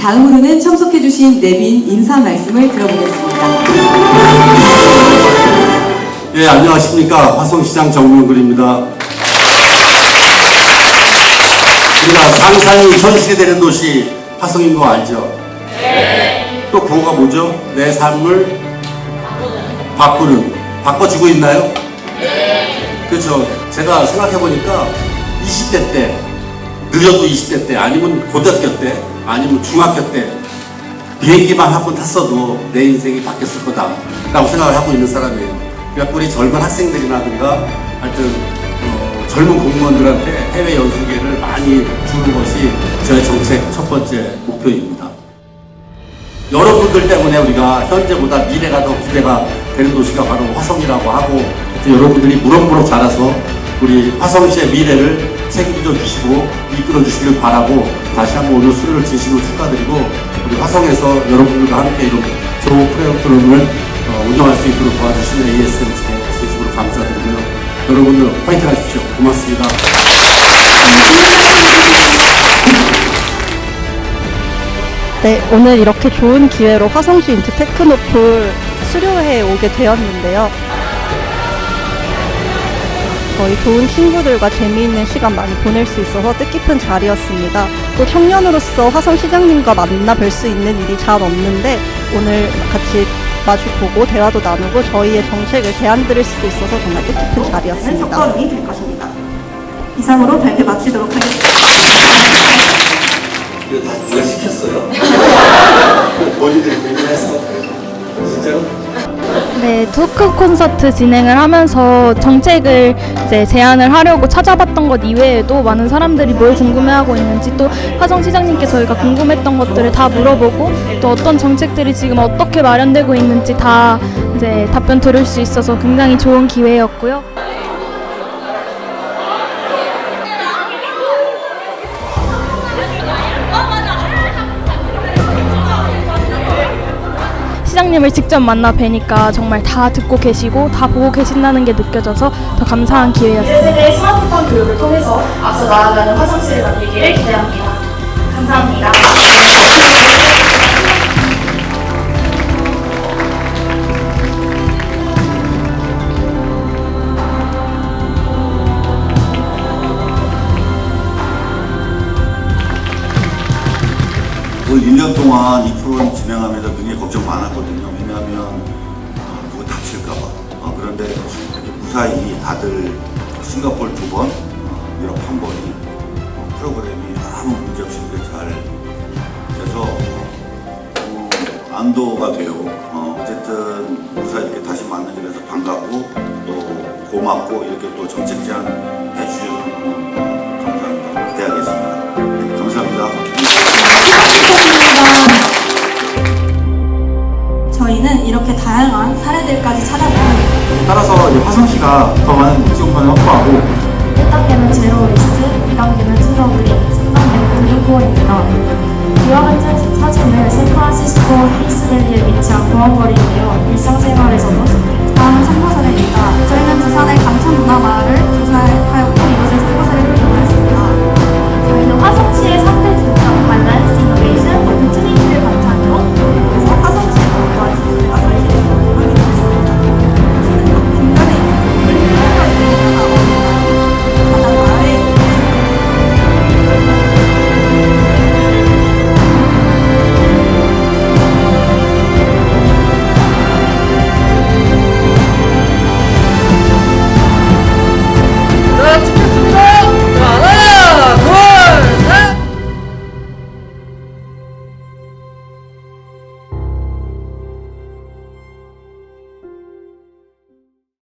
다음으로는 참석해주신 내빈 인사 말씀을 들어보겠습니다. 예, 안녕하십니까. 화성시장 정명근입니다. 우리가 상상이 현실이 되는 도시 화성인 거 알죠? 네. 또 구호가 뭐죠? 내 삶을 바꾸는, 바꿔주고 있나요? 네. 그렇죠. 제가 생각해보니까 20대 때, 늦어도 20대 때, 아니면 고등학교 때, 아니면 중학교 때, 비행기만 한 번 탔어도 내 인생이 바뀌었을 거다 라고 생각을 하고 있는 사람이에요. 그러니까 우리 젊은 학생들이라든가 하여튼 어, 젊은 공무원들한테 해외 연수 기회를 많이 주는 것이 저의 정책 첫 번째 목표입니다. 여러분들 때문에 우리가 현재보다 미래가 더 기대가 되는 도시가 바로 화성이라고 하고 또 여러분들이 무럭무럭 자라서 우리 화성시의 미래를 책임져 주시고 이끌어 주시길 바라고 다시 한번 오늘 수료를 진심으로 축하드리고 우리 화성에서 여러분들과 함께 이런 좋은 프로그램을 어, 운영할 수 있도록 도와주시는 ASMC에 진심으로 감사드리고요. 여러분들 파이팅 하십시오. 고맙습니다. 네, 오늘 이렇게 좋은 기회로 화성시 인트 테크노폴 수료회에 오게 되었는데요. 저희 좋은 친구들과 재미있는 시간 많이 보낼 수 있어서 뜻깊은 자리였습니다. 또 청년으로서 화성 시장님과 만나 뵐 수 있는 일이 잘 없는데 오늘 같이 마주보고 대화도 나누고 저희의 정책을 제안 드릴 수도 있어서 정말 뜻깊은 자리였습니다. 것입니다. 이상으로 발표 마치도록 하겠습니다. 토크 콘서트 진행을 하면서 정책을 이제 제안을 하려고 찾아봤던 것 이외에도 많은 사람들이 뭘 궁금해하고 있는지 또 화성 시장님께 저희가 궁금했던 것들을 다 물어보고 또 어떤 정책들이 지금 어떻게 마련되고 있는지 다 이제 답변 들을 수 있어서 굉장히 좋은 기회였고요. 시장님을 직접 만나 뵈니까 정말 다 듣고 계시고 다 보고 계신다는 게 느껴져서 더 감사한 기회였습니다. 세대 스마트폰 교육을 통해서 앞서 나아가는 화성시를 만들기를 기대합니다. 감사합니다. 올 1년 동안 이 프로그램 진행하면서 굉장히 걱정 많았거든요. 왜냐하면 어, 누구 다칠까봐. 어, 그런데 이렇게 무사히 다들 싱가포르 두 번, 어, 유럽 한 번이 어, 프로그램이 아무 문제 없이 잘 돼서 어, 안도가 돼요. 어, 어쨌든 무사히 이렇게 다시 만나게 돼서 반갑고 또 고맙고 이렇게 또 정책 제안 해주셔서 저희는 이렇게 다양한 사례들까지 찾아보는 따라서 이제 화성시가 더 많은 지원권을 확보하고 1단계는 제로 웨이스트, 2단계는 투더 그린, 3단계는 그린 코어입니다. 이와 같은 사진은 샌프란시스코 헤이스밸리에 위치한 공원거리이며 일상생활에서도 다음은 참고사례입니다. 저희는 부산의 강천